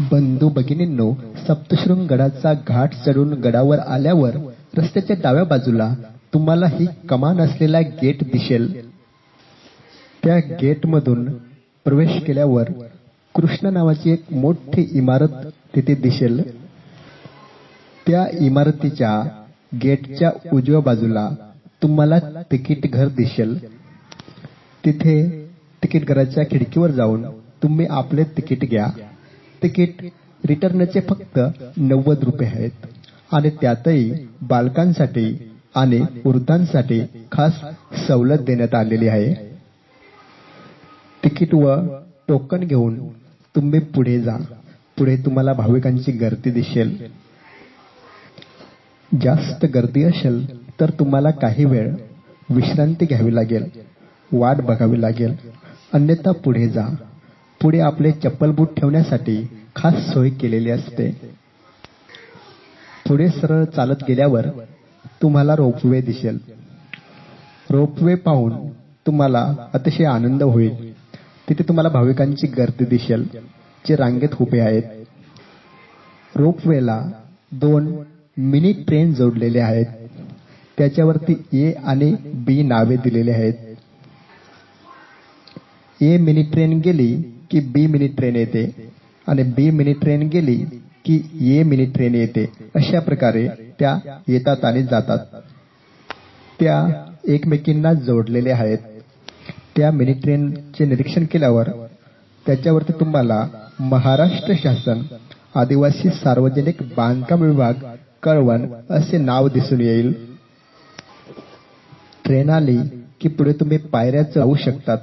बंधू भगिनींनो सप्तशृंग गडाचा घाट चढून गडावर आल्यावर रस्त्याच्या डाव्या बाजूला तुम्हाला ही कमान असलेला गेट दिसेल. त्या गेटमधून प्रवेश केल्यावर कृष्ण नावाची एक मोठी इमारत तिथे दिसेल. त्या इमारतीच्या गेटच्या उजव्या बाजूला तुम्हाला तिकीट घर दिसेल. तिथे तिकीट घराच्या खिडकीवर जाऊन तुम्ही आपले तिकीट घ्या. तिकीट रिटर्नचे फक्त नव्वद रुपये आहेत. आणि त्यातही बालकांसाठी आणि वृद्धांसाठी खास सवलत देण्यात आलेली आहे. तिकीट व टोकन घेऊन तुम्ही पुढे जा. पुढे तुम्हाला भाविकांची गर्दी दिसेल. जास्त गर्दी असेल तर तुम्हाला काही वेळ विश्रांती घ्यावी लागेल. वाट बघावी लागेल. अन्यथा पुढे जा. पुढे आपले चप्पल बूट ठेवण्यासाठी खास सोय केलेली असते. पुढे सरळ चालत गेल्यावर तुम्हाला रोपवे दिसेल. रोपवे पाहून तुम्हाला अतिशय आनंद होईल. तिथे तुम्हाला भाविकांची गर्दी दिसेल जे रांगेत उभे आहेत. रोपवेला दोन मिनी ट्रेन जोडलेले आहेत. त्याच्यावरती ए आणि बी नावे दिलेली आहेत. ए मिनी ट्रेन गेली की बी मिनी ट्रेन येते. आणि बी मिनी ट्रेन गेली की ए मिनी ट्रेन येते. अशा प्रकारे त्या येतात आणि जातात. त्या एकमेकींना जोडलेल्या आहेत. त्या मिनी ट्रेनचे निरीक्षण केल्यावर त्याच्यावरती तुम्हाला महाराष्ट्र शासन आदिवासी सार्वजनिक बांधकाम विभाग कळवण असे नाव दिसून येईल. ट्रेन आली की पुढे तुम्ही पायऱ्या जाऊ शकतात.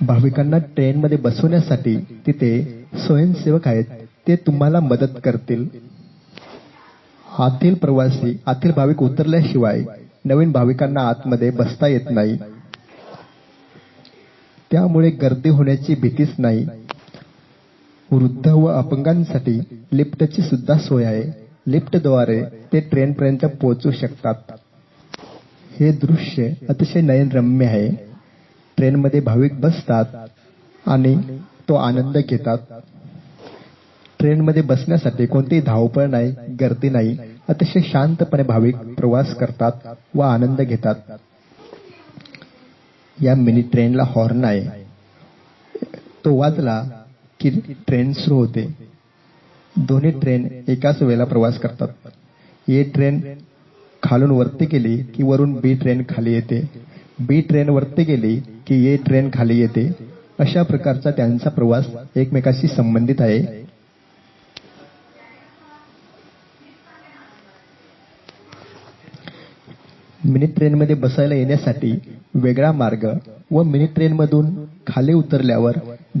भाविकांना ट्रेनमध्ये बसवण्यासाठी तिथे स्वयंसेवक आहेत. ते तुम्हाला मदत करतील. आतील प्रवासी आतील भाविक उतरल्याशिवाय नवीन भाविकांना आतमध्ये बसता येत नाही. त्यामुळे गर्दी होण्याची भीतीच नाही. वृद्ध व अपंगांसाठी लिफ्टची सुद्धा सोय आहे. लिफ्टद्वारे ते ट्रेनपर्यंत पोहोचू शकतात. हे दृश्य अतिशय नयनरम्य आहे. ट्रेनमध्ये भाविक बसतात आणि तो आनंद घेतात. ट्रेनमध्ये बसण्यासाठी कोणतीही धावपळ नाही गर्दी नाही अतिशय शांतपणे भाविक प्रवास करतात व आनंद घेतात. या मिनी ट्रेनला हॉर्न आहे. तो वाजला की ट्रेन सुरू होते. दोन्ही ट्रेन एकाच वेळेला प्रवास करतात. ए ट्रेन खालून वरती गेली की वरून बी ट्रेन खाली येते. बी ट्रेन वरती गेली की ये ट्रेन खाली येते. अशा प्रकारचा त्यांचा प्रवास एकमेकाशी संबंधित आहे. मिनी ट्रेनमध्ये बसायला येण्यासाठी वेगळा मार्ग व मिनी ट्रेनमधून खाली उतरल्यावर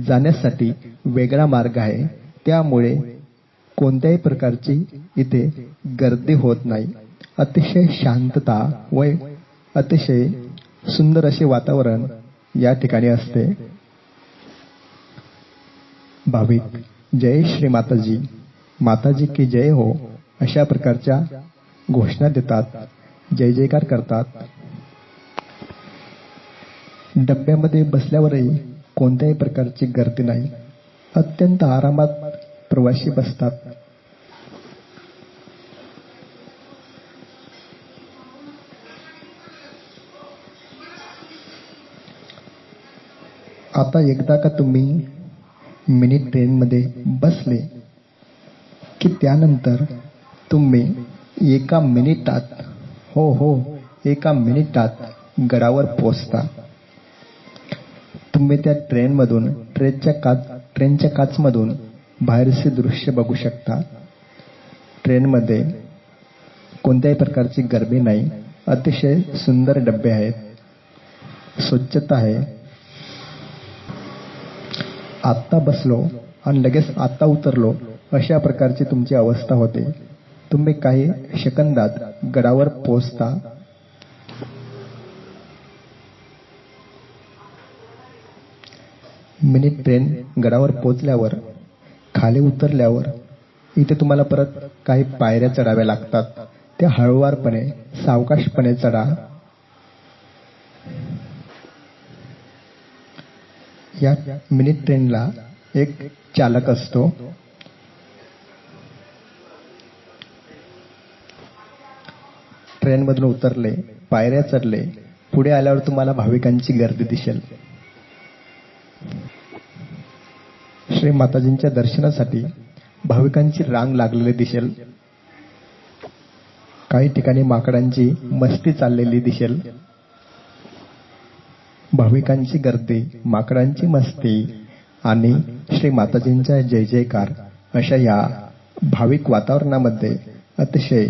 जाण्यासाठी वेगळा मार्ग आहे. त्यामुळे कोणत्याही प्रकारची इथे गर्दी होत नाही. अतिशय शांतता व अतिशय सुंदर असे वातावरण या ठिकाणी असते. भाविक जय श्री माताजी. माताजी की जय हो अशा प्रकारच्या घोषणा देतात जय जयकार करतात. डब्यामध्ये बसल्यावरही कोणत्याही प्रकारची गर्दी नाही. अत्यंत आरामात प्रवासी बसतात. आता एकदा का तुम्ही मिनी ट्रेनमध्ये बसले की त्यानंतर तुम्ही एका मिनिटात हो हो एका मिनिटात गडावर पोचता तुम्ही त्या ट्रेनमधून ट्रेनच्या काच ट्रेनच्या काचमधून बाहेरचे दृश्य बघू शकता. ट्रेनमध्ये कोणत्याही प्रकारची गर्दी नाही. अतिशय सुंदर डबे आहेत. स्वच्छता आहे. आत्ता बसलो आणि लगेच आत्ता उतरलो अशा प्रकारची तुमची अवस्था होते. तुम्ही काही सेकंदात गडावर पोहोचता. मिनी ट्रेन गडावर पोहोचल्यावर खाली उतरल्यावर इथे तुम्हाला परत काही पायऱ्या चढाव्या लागतात. त्या हळुवारपणे सावकाशपणे चढा. या मिनी ट्रेनला एक चालक असतो. ट्रेनमधून उतरले पायऱ्या चढले पुढे आल्यावर तुम्हाला भाविकांची गर्दी दिसेल. श्री माताजींच्या दर्शनासाठी भाविकांची रांग लागलेली दिसेल. काही ठिकाणी माकडांची मस्ती चाललेली दिसेल. भाविकांची गर्दी माकडांची मस्ती आणि श्री माताजींचा जय जयकार अशा या भाविक वातावरणामध्ये अतिशय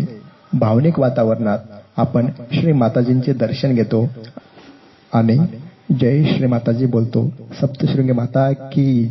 भावनिक वातावरणात आपण श्री माताजींचे दर्शन घेतो आणि जय श्री माताजी बोलतो सप्तशृंगी माता की